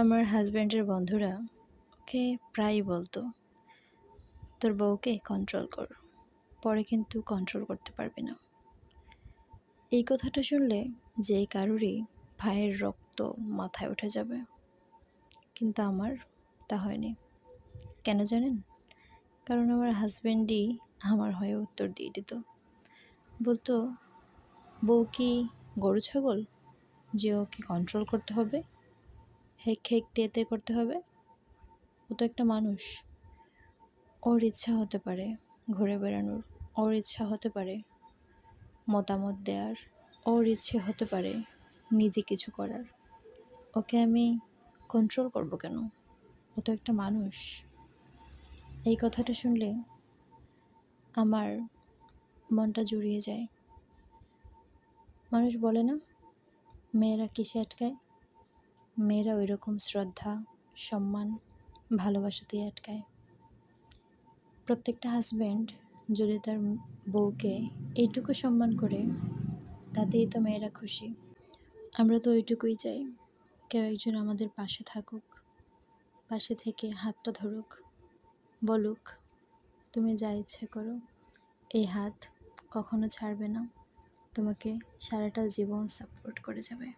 আমার হাজব্যান্ডের বন্ধুরা ওকে প্রায়ই বলতো, তোর বউকে কন্ট্রোল কর, পরে কিন্তু কন্ট্রোল করতে পারবে না। এই কথাটা শুনলে যে কারোরই ভাইয়ের রক্ত মাথায় উঠে যাবে। কিন্তু আমার তা হয়নি। কেন জানেন? কারণ আমার হাজব্যান্ডই আমার হয়ে উত্তর দিয়ে দিত। বলতো, বউ কি গরু, ছাগল? যে ওকে কন্ট্রোল করতে হবে হেক হেক তেতে করতে হবে। ও তো একটা মানুষ। ওর ইচ্ছা হতে পারে ঘুরে বেড়ানোর। ওর ইচ্ছা হতে পারে মতামত দেওয়ার ওর ইচ্ছে হতে পারে নিজে কিছু করার। ওকে আমি কন্ট্রোল করব কেন? ও তো একটা মানুষ। এই কথাটা শুনলে আমার মনটা জুড়িয়ে যায়। মানুষ বলে না, মেয়েরা কিসে আটকায়? মেয়েরা ওই রকম শ্রদ্ধা, সম্মান ভালোবাসাতেই আটকায়। প্রত্যেকটা হাজব্যান্ড যদি তার বউকে এইটুকু সম্মান করে, তাতেই তো মেয়েরা খুশি। আমরা তো ওইটুকুই চাই, কেউ একজন আমাদের পাশে থাকুক, পাশে থেকে হাতটা ধরুক, বলুক, তুমি যা ইচ্ছে করো, এই হাত কখনো ছাড়বে না, তোমাকে সারাটা জীবন সাপোর্ট করে যাবে।